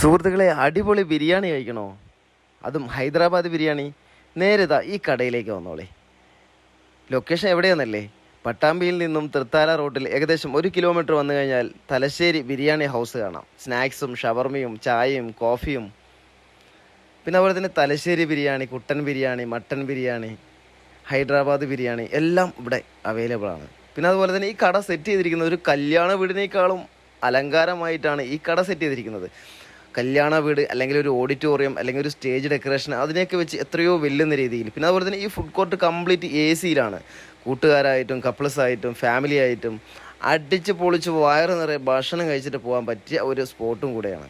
സുഹൃത്തുക്കളെ അടിപൊളി ബിരിയാണി കഴിക്കണോ? അതും ഹൈദരാബാദ് ബിരിയാണി. നേരിതാ ഈ കടയിലേക്ക് വന്നോളേ. ലൊക്കേഷൻ എവിടെയാണെന്നല്ലേ പട്ടാമ്പിയിൽ നിന്നും തൃത്താല റോഡിൽ ഏകദേശം ഒരു കിലോമീറ്റർ വന്നു കഴിഞ്ഞാൽ തലശ്ശേരി ബിരിയാണി ഹൗസ് കാണാം. സ്നാക്സും ഷവർമയും ചായയും കോഫിയും. പിന്നെ അതുപോലെ തന്നെ തലശ്ശേരി ബിരിയാണി കുട്ടൻ ബിരിയാണി മട്ടൻ ബിരിയാണി ഹൈദരാബാദ് ബിരിയാണി എല്ലാം ഇവിടെ അവൈലബിൾ ആണ് പിന്നെ അതുപോലെ തന്നെ ഈ കട സെറ്റ് ചെയ്തിരിക്കുന്നത് ഒരു കല്യാണ വീടിനേക്കാളും അലങ്കാരമായിട്ടാണ് ഈ കട സെറ്റ് ചെയ്തിരിക്കുന്നത്. കല്യാണ വീട് അല്ലെങ്കിൽ ഒരു ഓഡിറ്റോറിയം അല്ലെങ്കിൽ ഒരു സ്റ്റേജ് ഡെക്കറേഷൻ അതിനെയൊക്കെ വെച്ച് എത്രയോ വെല്ലുന്ന രീതിയിൽ. പിന്നെ അതുപോലെ തന്നെ ഈ ഫുഡ് കോർട്ട് കംപ്ലീറ്റ് എ സിയിലാണ് കൂട്ടുകാരായിട്ടും കപ്പിൾസ് ആയിട്ടും ഫാമിലി ആയിട്ടും അടിച്ച് പൊളിച്ച് വയറ് നിറയെ ഭക്ഷണം കഴിച്ചിട്ട് പോകാൻ പറ്റിയ ഒരു സ്പോട്ടും കൂടെയാണ്.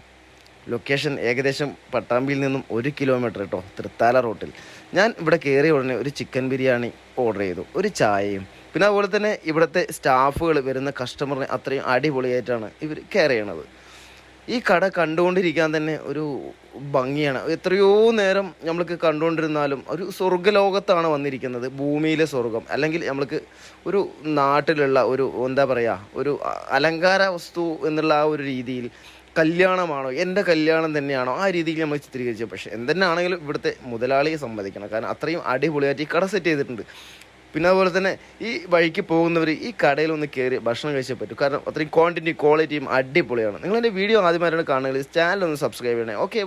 ലൊക്കേഷൻ ഏകദേശം പട്ടാമ്പിയിൽ നിന്നും ഒരു കിലോമീറ്റർ കേട്ടോ തൃത്താല റോട്ടിൽ ഞാൻ ഇവിടെ കയറിയ ഉടനെ ഒരു ചിക്കൻ ബിരിയാണി ഓർഡർ ചെയ്തു. ഒരു ചായയും. പിന്നെ അതുപോലെ തന്നെ ഇവിടുത്തെ സ്റ്റാഫുകൾ വരുന്ന കസ്റ്റമറിനെ അത്രയും അടിപൊളിയായിട്ടാണ് ഇവർ കെയർ ചെയ്യണത്. ഈ കട കണ്ടുകൊണ്ടിരിക്കാൻ തന്നെ ഒരു ഭംഗിയാണ്. എത്രയോ നേരം നമ്മൾക്ക് കണ്ടുകൊണ്ടിരുന്നാലും ഒരു സ്വർഗലോകത്താണ് വന്നിരിക്കുന്നത്. ഭൂമിയിലെ സ്വർഗം അല്ലെങ്കിൽ നമ്മൾക്ക് ഒരു നാട്ടിലുള്ള ഒരു എന്താ പറയുക ഒരു അലങ്കാര വസ്തു എന്നുള്ള ആ ഒരു രീതിയിൽ കല്യാണമാണോ എന്റെ കല്യാണം തന്നെയാണോ ആ രീതിയിൽ നമ്മൾ ചിത്രീകരിച്ചത് പക്ഷേ എന്തെന്നാണെങ്കിലും ഇവിടുത്തെ മുതലാളിയെ സമ്മതിക്കണം കാരണം അത്രയും അടിപൊളിയായിട്ട് ഈ കട സെറ്റ് ചെയ്തിട്ടുണ്ട്. പിന്നെ അതുപോലെ തന്നെ ഈ വഴിക്ക് പോകുന്നവർ ഈ കടയിൽ ഒന്ന് കയറി ഭക്ഷണം കഴിച്ചേ പറ്റും. കാരണം അത്രയും ക്വാണ്ടിറ്റി ക്വാളിറ്റിയും അടിപൊളിയാണ്. നിങ്ങൾ എന്റെ വീഡിയോ ആദ്യമായിട്ടാണ് കാണുന്നത്. ചാനൽ ഒന്ന് സബ്സ്ക്രൈബ് ചെയ്യണേ. ഓക്കെ